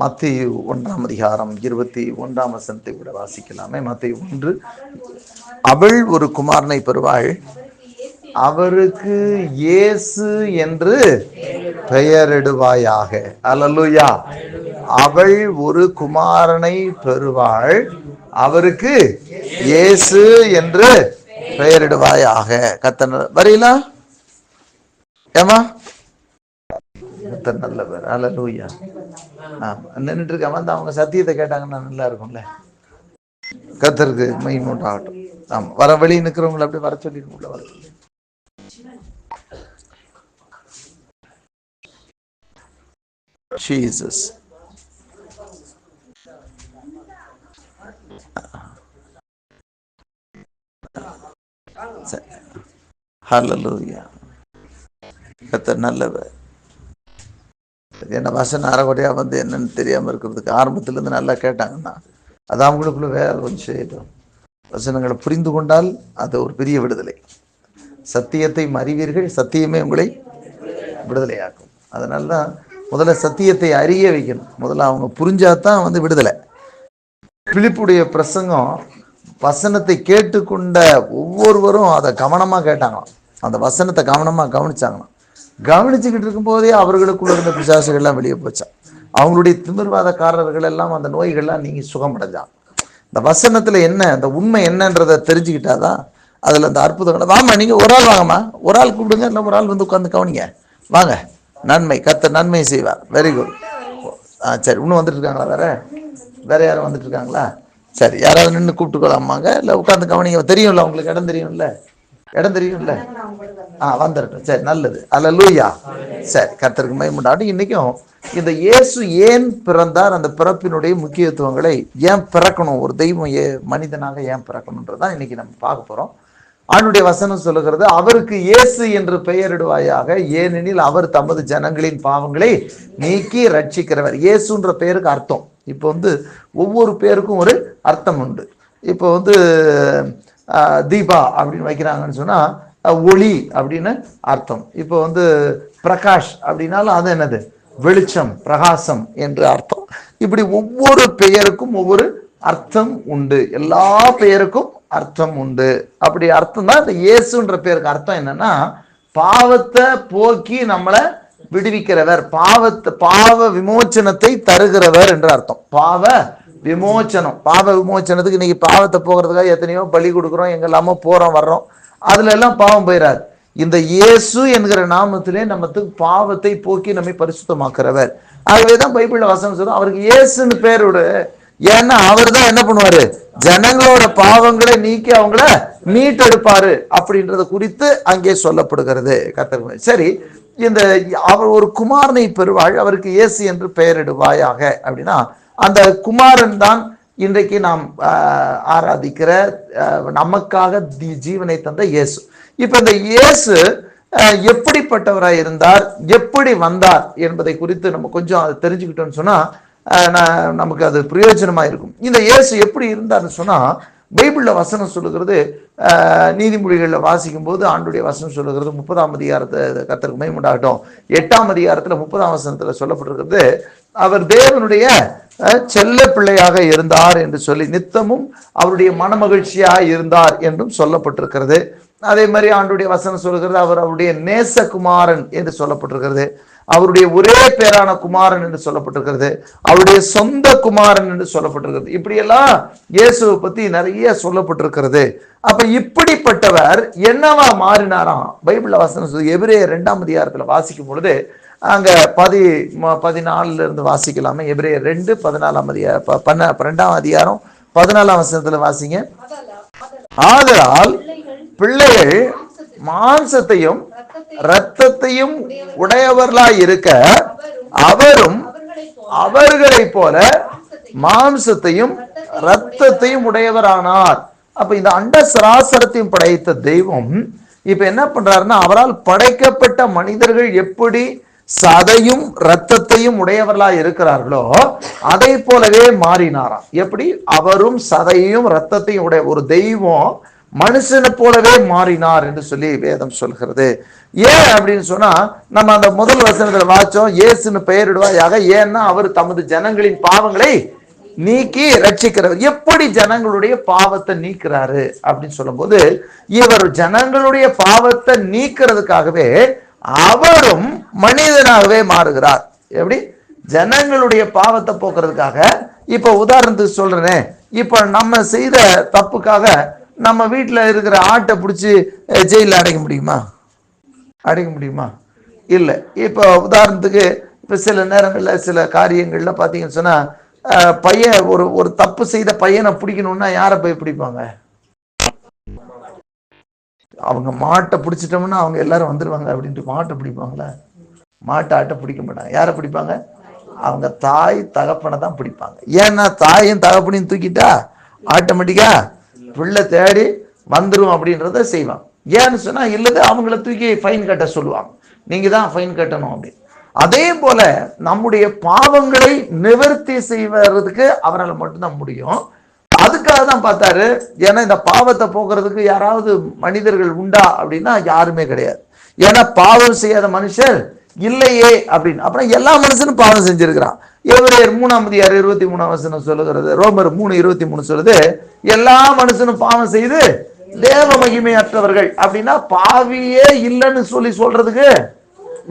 மத்திய ஒன்றாம் அதிகாரம் இருபத்தி ஒன்றாம் வசனத்தை கூட வாசிக்கலாமே. மத்திய ஒன்று. அவள் ஒரு குமாரனை பெறுவாள். அவருக்கு இயேசு என்று பெயரிடுவாயாக. அலலுயா அவள் ஒரு குமாரனை பெறுவாள். அவருக்கு இயேசு என்று பெயரிடுவாயாக. கத்தன வரீங்களா ஏமா கத்தன் நல்லவர். அலலுயா நின்றுட்டு இருக்க வந்து அவங்க சத்தியத்தை கேட்டாங்கன்னா நல்லா இருக்கும்ல. கத்தருக்கு மெயின் ஆகட்டும். ஆமா. வர வெளியே நிற்கிறவங்களை அப்படியே வர சொல்லி உள்ள வர சொல்லி. Jesus. ஹalleluya கத்தர் நல்லவர். என்ன வசனம் அறகுறையாக வந்து என்னன்னு தெரியாமல் இருக்கிறதுக்கு ஆரம்பத்திலேருந்து நல்லா கேட்டாங்கன்னா அது அவங்களுக்குள்ள வேற கொஞ்சம் செய்யட்டும் வசனங்களை புரிந்து கொண்டால் அது ஒரு பெரிய விடுதலை. சத்தியத்தை அறிவீர்கள் சத்தியமே உங்களை விடுதலையாக்கும். அதனால தான் முதல்ல சத்தியத்தை அறிய வைக்கணும். முதல்ல அவங்க புரிஞ்சாதான் வந்து விடுதலை. பிலிப்புடைய பிரசங்கம் வசனத்தை கேட்டுக்கொண்ட ஒவ்வொருவரும் அதை கவனமாக கேட்டாங்களாம். அந்த வசனத்தை கவனமாக கவனிச்சாங்களாம். கவனிச்சுக்கிட்டு இருக்கும்போதே அவர்களுக்குள்ள இருந்த பிசாசுகள்லாம் வெளியே போச்சான் அவங்களுடைய திமிர்வாதக்காரர்கள் எல்லாம் அந்த நோய்கள்லாம் நீங்கி சுகமடைஞ்சான் இந்த வசனத்துல என்ன அந்த உண்மை என்னன்றதை தெரிஞ்சுக்கிட்டாதான் அதுல அந்த அற்புதங்கள் வாமா நீங்க ஒரு ஆள் வாங்கம்மா. ஒரு ஆள் கூப்பிடுங்க இல்லை ஒரு ஆள் வந்து உட்காந்து கவனிங்க. வாங்க நன்மை கத்த நன்மை செய்வார். வெரி குட் ஆ சரி இன்னும் வந்துட்டு இருக்காங்களா வேற? வேற யாரும் வந்துட்டு இருக்காங்களா? சரி யாராவது நின்று கூப்பிட்டுக்கலாமாங்க? இல்லை உட்காந்து கவனிங்க. தெரியும்ல உங்களுக்கு இடம் தெரியும்ல. இடம் தெரியும்ல? ஆ வந்துடட்டும் சரி நல்லது. அல்ல லூயா சரி கர்த்தருக்கு மைமுண்டாட்டும் இன்னைக்கும் இந்த இயேசு ஏன் பிறந்தார்? அந்த பிறப்பினுடைய முக்கியத்துவங்களை ஏன் பிறக்கணும்? ஒரு தெய்வம் ஏ மனிதனாக ஏன் பிறக்கணுன்றதான் இன்னைக்கு நம்ம பார்க்க போறோம். ஆணுடைய வசனம் சொல்லுகிறது அவருக்கு இயேசு என்று பெயரிடுவாயாக. ஏனெனில் அவர் தமது ஜனங்களின் பாவங்களை நீக்கி ரட்சிக்கிறவர் இயேசுன்ற பெயருக்கு அர்த்தம். இப்போ வந்து ஒவ்வொரு பேருக்கும் ஒரு அர்த்தம் உண்டு. இப்போ வந்து தீபா அப்படின்னு வைக்கிறாங்கன்னு சொன்னா ஒளி அப்படின்னு அர்த்தம். இப்போ வந்து பிரகாஷ் அப்படின்னாலும் அது என்னது? வெளிச்சம் பிரகாசம் என்று அர்த்தம். இப்படி ஒவ்வொரு பெயருக்கும் ஒவ்வொரு அர்த்தம் உண்டு. எல்லா பெயருக்கும் அர்த்தம் உண்டு. அப்படி அர்த்தம் தான் இந்த இயேசுன்ற பேருக்கு அர்த்தம் என்னன்னா பாவத்தை போக்கி நம்மளை விடுவிக்கிறவர் பாவத்தை பாவ விமோச்சனத்தை தருகிறவர் என்று அர்த்தம். பாவ விமோச்சனம். பாவ விமோச்சனத்துக்கு இன்னைக்கு பாவத்தை போகிறதுக்காக எத்தனையோ பலி கொடுக்குறோம் எங்கெல்லாமோ போறோம் வர்றோம். அதுல எல்லாம் பாவம் போயிடாது இந்த இயேசு என்கிற நாமத்திலே நமக்கு பாவத்தை போக்கி நம்மை பரிசுத்தமாக்குறவர். ஆகவேதான் பைபிள்ல வசனம் சொல்றோம் அவருக்கு இயேசுன்னு பேர் விடு ஏன்னா அவர் தான் என்ன பண்ணுவாரு? ஜனங்களோட பாவங்களை நீக்கி அவங்கள மீட்டெடுப்பாரு அப்படின்றத குறித்து அங்கே சொல்லப்படுகிறது. கத்தர் சரி இந்த அவர் ஒரு குமாரனை பெறுவாள் அவருக்கு இயேசு என்று பெயரிடுவாயாக. அப்படின்னா அந்த குமாரன் தான் இன்றைக்கு நாம் ஆராதிக்கிற நமக்காக தி- ஜீவனை தந்த இயேசு. இப்ப இந்த இயேசு எப்படிப்பட்டவராக எப்படிப்பட்டவராய் இருந்தார் எப்படி வந்தார் என்பதை குறித்து நம்ம கொஞ்சம் அதை தெரிஞ்சுக்கிட்டோம்னு சொன்னா நமக்கு அது பிரயோஜனமா இருக்கும் இந்த இயேசு எப்படி இருந்தார்னு சொன்னா பைபிளில் வசனம் சொல்லுகிறது நீதிமொழிகளில் வாசிக்கும்போது வாசிக்கும் போது ஆண்டுடைய வசனம் சொல்லுகிறது முப்பதாம் அதிகாரத்தை கத்திற்கு மைமுண்டாகட்டும் எட்டாம் அதிகாரத்தில் முப்பதாம் வசனத்தில் சொல்லப்பட்டிருக்கிறது அவர் தேவனுடைய செல்ல பிள்ளையாக இருந்தார் என்று சொல்லி நித்தமும் அவருடைய மனமகிழ்ச்சியாக இருந்தார் என்றும் சொல்லப்பட்டிருக்கிறது. அதே மாதிரி ஆண்டுடைய வசனம் சொல்கிறது அவர் அவருடைய நேசகுமாரன் என்று சொல்லப்பட்டிருக்கிறது. அவருடைய ஒரே பேரான குமாரன் என்று சொல்லப்பட்டிருக்கிறது. அவருடைய சொந்த குமாரன் என்று சொல்லப்பட்டிருக்கிறது. இப்படியெல்லாம் இயேசுவை பத்தி நிறைய சொல்லப்பட்டிருக்கிறது. அப்ப இப்படிப்பட்டவர் என்னவா மாறினாராம்? பைபிள்ல வசனம் சொல்லுது எபிரேயர் இரண்டாம் அதிகாரத்துல வாசிக்கும் பொழுது அங்க பதி பதினாலுல இருந்து வாசிக்கலாமே. எபிரேயர் ரெண்டு பதினாலாம் அதிகாரம் ப- பன்ன பன்னெண்டாம் அதிகாரம் பதினாலாம் வசனத்துல வாசிங்க. ஆதலால் பிள்ளைகள் மாம்சத்தையும் இரத்தத்தையும் உடையவர்களாய் இருக்க அவரும் அவர்களைப் போல மாம்சத்தையும் இரத்தத்தையும் உடையவரானார். அப்ப இந்த அண்ட சராசரத்தையும் படைத்த தெய்வம் இப்ப என்ன பண்றாருன்னா அவரால் படைக்கப்பட்ட மனிதர்கள் எப்படி சதையும் இரத்தத்தையும் உடையவர்களா இருக்கிறார்களோ அதை போலவே மாறினாராம். எப்படி? அவரும் சதையும் இரத்தத்தையும் உடைய ஒரு தெய்வம் மனுஷனை போலவே மாறினார் என்று சொல்லி வேதம் சொல்கிறது. ஏன் அப்படின்னு சொன்னா நம்ம அந்த முதல் வசனத்துல வாச்சோம் இயேசுன்னு பெயரிடுவாயாக. ஏன்னா அவர் தமது ஜனங்களின் பாவங்களை நீக்கி ரட்சிக்கிறவர் எப்படி ஜனங்களுடைய பாவத்தை நீக்கிறாரு அப்படின்னு சொல்லும்போது இவர் ஜனங்களுடைய பாவத்தை நீக்கிறதுக்காகவே அவரும் மனிதனாகவே மாறுகிறார். எப்படி? ஜனங்களுடைய பாவத்தை போக்குறதுக்காக. இப்ப உதாரணத்துக்கு சொல்றேனே. இப்ப நம்ம செய்த தப்புக்காக நம்ம வீட்டில் இருக்கிற ஆட்டை பிடிச்சி ஜெயிலில் அடைக்க முடியுமா? அடைக்க முடியுமா? இல்லை. இப்போ உதாரணத்துக்கு இப்போ சில நேரங்களில் சில காரியங்களில் பார்த்தீங்கன்னு சொன்னால் பையன் ஒரு ஒரு தப்பு செய்த பையனை பிடிக்கணும்னா யாரை போய் பிடிப்பாங்க? அவங்க மாட்டை பிடிச்சிட்டோம்னா அவங்க எல்லாரும் வந்துடுவாங்க அப்படின்ட்டு மாட்டை பிடிப்பாங்களா? மாட்டை ஆட்டை பிடிக்க மாட்டாங்க. யாரை பிடிப்பாங்க? அவங்க தாய் தகப்பனை தான் பிடிப்பாங்க. ஏன்னா தாயும் தகப்பனையும் தூக்கிட்டா ஆட்டோமேட்டிக்காக பிள்ளை தேடி வந்துடும் அப்படின்றத செய்வான். ஏன்னு சொன்னால் இல்லது அவங்கள தூக்கி ஃபைன் கட்ட சொல்லுவாங்க. நீங்கள் தான் ஃபைன் கட்டணும் அப்படின்னு. அதே போல நம்முடைய பாவங்களை நிவர்த்தி செய்வதற்கு அவரால் மட்டும்தான் முடியும். அதுக்காக தான் பார்த்தாரு ஏன்னா இந்த பாவத்தை போக்குறதுக்கு யாராவது மனிதர்கள் உண்டா அப்படின்னா யாருமே கிடையாது. ஏன்னா பாவம் செய்யாத மனுஷர் இல்லையே அப்படின்னு. அப்புறம் எல்லா மனுஷனும் பாவம் செஞ்சிருக்கிறான். எவரையர் மூணாம் அதிகாரம் இருபத்தி மூணாம் வசனம் சொல்லுகிறது ரோமர் மூணு இருபத்தி மூணு சொல்லுது எல்லா மனுஷனும் பாவம் செய்து தேவ மகிமையற்றவர்கள் அப்படின்னா பாவியே இல்லைன்னு சொல்லி சொல்றதுக்கு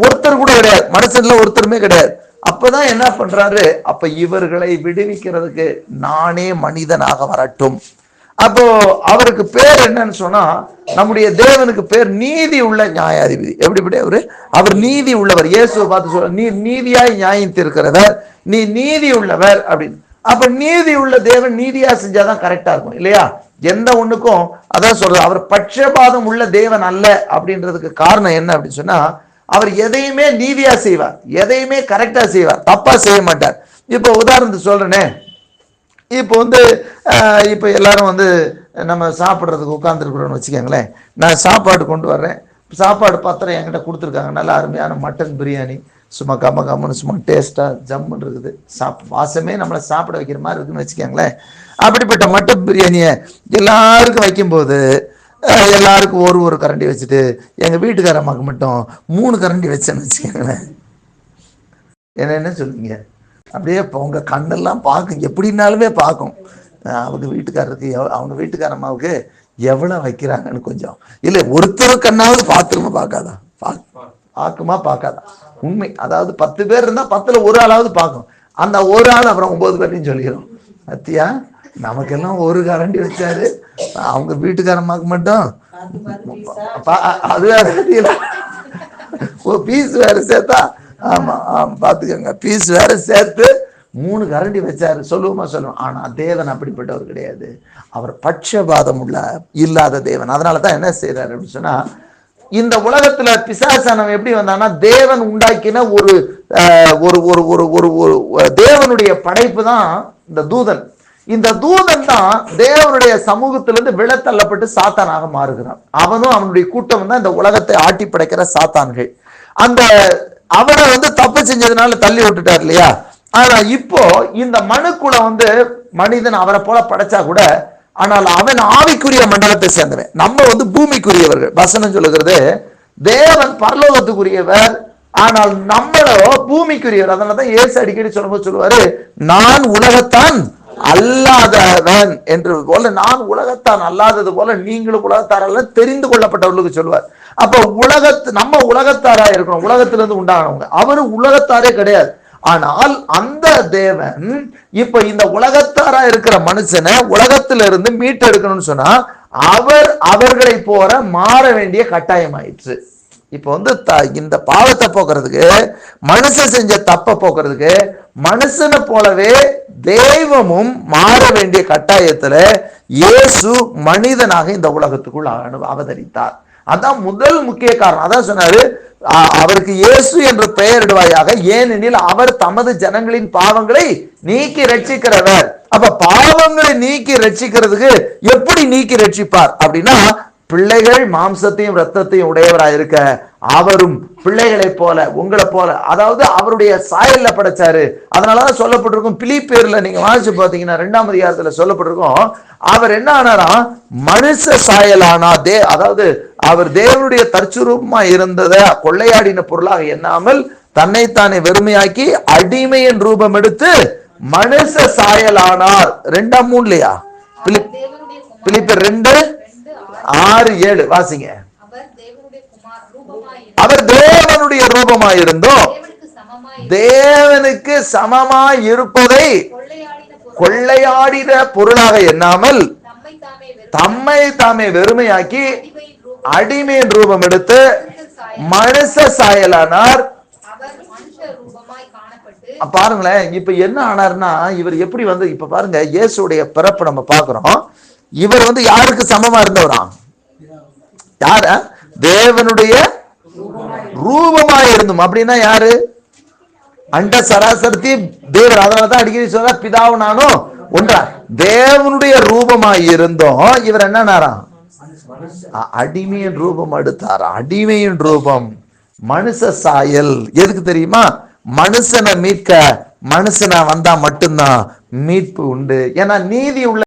ஒருத்தர் கூட கிடையாது. மனுஷன்ல ஒருத்தருமே கிடையாது. அப்பதான் என்ன பண்றாரு? அப்ப இவர்களை விடுவிக்கிறதுக்கு நானே மனிதனாக வரட்டும். அப்போ அவருக்கு பேர் என்னன்னு சொன்னா நம்முடைய தேவனுக்கு பேர் நீதி உள்ள நியாயாதிபதி. எப்படிப்பட்ட அவரு? அவர் நீதி உள்ளவர். இயேசுவை பார்த்து சொல்ல நீ நீதியாய் நியாயம் தீர்க்கிறவர் நீ நீதி உள்ளவர் அப்படின்னு. அப்ப நீதி உள்ள தேவன் நீதியா செஞ்சாதான் கரெக்டா இருக்கும் இல்லையா? எந்த ஒண்ணுக்கும் அதான் சொல்றது அவர் பட்சபாதம் உள்ள தேவன் அல்ல அப்படின்றதுக்கு காரணம் என்ன அப்படின்னு சொன்னா அவர் எதையுமே நீதியா செய்வார். எதையுமே கரெக்டா செய்வார். தப்பா செய்ய மாட்டார். இப்போ உதாரணத்துக்கு சொல்றேனே இப்போ வந்து இப்போ எல்லாரும் வந்து நம்ம சாப்பிட்றதுக்கு உட்காந்துருக்குறோன்னு வச்சுக்கோங்களேன். நான் சாப்பாடு கொண்டு வர்றேன். சாப்பாடு பாத்திரம் என்கிட்ட கொடுத்துருக்காங்க. நல்ல அருமையான மட்டன் பிரியாணி. சும்மா கம்ம கம்மன்னு சும்மா டேஸ்ட்டாக ஜம்முன்னு இருக்குது. சாப் வாசமே நம்மளை சாப்பிட வைக்கிற மாதிரி இருக்குன்னு வச்சுக்கோங்களேன். அப்படிப்பட்ட மட்டன் பிரியாணியை எல்லாருக்கும் வைக்கும்போது எல்லாருக்கும் ஒரு ஒரு கரண்டி வச்சுட்டு எங்கள் வீட்டுக்கார அம்மாவுக்கு மட்டும் மூணு கரண்டி வச்சேன்னு வச்சுக்கோங்களேன். என்ன என்ன சொல்லுவீங்க அப்படியே இப்போ உங்க கண்ணெல்லாம் பார்க்கும். எப்படின்னாலுமே பார்க்கும். அவங்க வீட்டுக்காரருக்கு எவ்- அவங்க வீட்டுக்கார அம்மாவுக்கு எவ்வளவு வைக்கிறாங்கன்னு கொஞ்சம். இல்லை ஒருத்தர் கண்ணாவது பார்த்துருமா பார்க்காதா? பா- பார்க்குமா பார்க்காதா? உண்மை. அதாவது பத்து பேர் இருந்தா பத்துல ஒரு ஆளாவது பார்க்கும். அந்த ஒரு ஆள் அப்புறம் ஒன்பது பேர்லையும் சொல்லிடும் அத்தியா நமக்கெல்லாம் ஒரு கரண்டி வச்சாரு. அவங்க வீட்டுக்காரம்மாக்கு மட்டும். அது வேற பீஸ் வேற சேர்த்தா ஆமா ஆமா பாத்துக்கோங்க. பீஸ் வேற சேர்த்து மூணு கரண்டி வச்சாரு. சொல்லுவோமா சொல்லுவோம். ஆனா தேவன் அப்படிப்பட்டவர் கிடையாது. அவர் பட்சபாதம் உள்ள இல்லாத தேவன். அதனால தான் என்ன செய்றாரு அப்படின்னு சொன்னா இந்த உலகத்துல பிசாசானவன் எப்படி வந்தான்னா தேவன் உண்டாக்கின ஒரு ஒரு ஒரு ஒரு ஒரு ஒரு தேவனுடைய படைப்பு தான் இந்த தூதன். இந்த தூதன் தான் தேவனுடைய சமூகத்திலிருந்து விழத்தள்ளப்பட்டு சாத்தானாக மாறுகிறான். அவனும் அவனுடைய கூட்டம் தான் இந்த உலகத்தை ஆட்டி படைக்கிற சாத்தான்கள். அந்த அவரை வந்து தப்பு செஞ்சதுனால தள்ளி விட்டுட்டார் இல்லையா? ஆனா இப்போ இந்த மனுக்குள்ள வந்து மனிதன் அவரை போல படைச்சா கூட ஆனால் அவன் ஆவிக்குரிய மண்டலத்தை சேர்ந்தவன். நம்ம வந்து பூமிக்குரியவர்கள். வசனம் சொல்லுகிறது தேவன் பரலோகத்துக்குரியவர் ஆனால் நம்மளோ பூமிக்குரியவர். அதனால தான் இயேசு அடிக்கடி சொல்லும்போது சொல்லுவாரு நான் உலகத்தான் அல்லாதவன் என்று. போல நான் உலகத்தான் அல்லாதது போல நீங்களும் உலகத்தாரெல்லாம் தெரிந்து கொள்ளப்பட்டவர்களுக்கு சொல்லுவார். அப்ப உலகத்து நம்ம உலகத்தாரா இருக்கணும். உலகத்திலிருந்து உண்டானவங்க. அவரு உலகத்தாரே கிடையாது. ஆனால் அந்த தேவன் இப்ப இந்த உலகத்தாரா இருக்கிற மனுஷனை உலகத்திலிருந்து மீட்டெடுக்கணும்னு சொன்னா அவர் அவர்களை போற மாற வேண்டிய கட்டாயம் ஆயிற்று இப்போ வந்து த- இந்த பாவத்தை போக்குறதுக்கு மனுஷன் செஞ்ச தப்பை போக்குறதுக்கு மனுஷனை போலவே தெய்வமும் மாற வேண்டிய கட்டாயத்துல இயேசு மனிதனாக இந்த உலகத்துக்குள் அனு- அவதரித்தார். அதான் முதல் முக்கிய காரணம். அதான் சொன்னாரு அவருக்கு இயேசு என்று பெயரிடுவாயாக ஏனெனில் அவர் தமது ஜனங்களின் பாவங்களை நீக்கி ரட்சிக்கிறவர். அப்ப பாவங்களை நீக்கி ரட்சிக்கிறதுக்கு எப்படி நீக்கி ரட்சிப்பார்? அப்படின்னா பிள்ளைகள் மாம்சத்தையும் ரத்தத்தையும் உடையவராய் இருக்க அவரும் பிள்ளைகளைப் போல உங்களை போல அதாவது அவருடைய சாயல்ல படைச்சாரு. அதனாலதான் சொல்லப்பட்டிருக்கும். பிலிப்பேர்ல நீங்க வாசிச்சு பார்த்தீங்கன்னா ரெண்டாம் அதிகாரத்துல சொல்லப்பட்டிருக்கும் அவர் என்ன ஆனாரா மனுஷ சாயலானா தே அதாவது அவர் தேவனுடைய தற்சுரூபமா இருந்ததை கொள்ளையாடின பொருளாக எண்ணாமல் தன்னைத்தானே வெறுமையாக்கி அடிமையின் ரூபம் எடுத்து மனுஷ சாயலானார். ரெண்டாம் மூணுலையா பிலிப்பர் ரெண்டு ஆறு. ஏழு. வாசிங்க. அவர் தேவனுடைய ரூபமாய் ரூபமாயிருந்தோம். தேவனுக்கு சமமாய் இருப்பதை கொள்ளையாடின பொருள். கொள்ளையாடின பொருளாக எண்ணாமல் தம்மை தாமே வெறுமையாக்கி அடிமையின் ரூபம் எடுத்து மனுஷ சாயலானார். பாருங்களேன் இப்ப என்ன ஆனார்னா இவர் எப்படி வந்து இப்ப பாருங்க இயேசுடைய பிறப்பு நம்ம பாக்குறோம் இவர் வந்து யாருக்கு சமமா இருந்தவரா? யார? தேவனுடைய ரூபமா இருந்தும். அப்படின்னா யாரு? அண்ட சராசரத்தி தேவர். அதனாலதான் அடிக்கடி சொல்ற பிதாவும் நானும் ஒன்றா. தேவனுடைய ரூபமா இருந்தோம். இவர் என்னன்னாராம் அ- அடிமையின் ரூபம் எடுத்தார். அடிமையின் ரூபம். மனுஷ சாயல். எதுக்கு தெரியுமா? மனுஷனை மீட்க மனுஷனை வந்தா மட்டும்தான் மீட்பு உண்டு. ஏன்னா நீதி உள்ள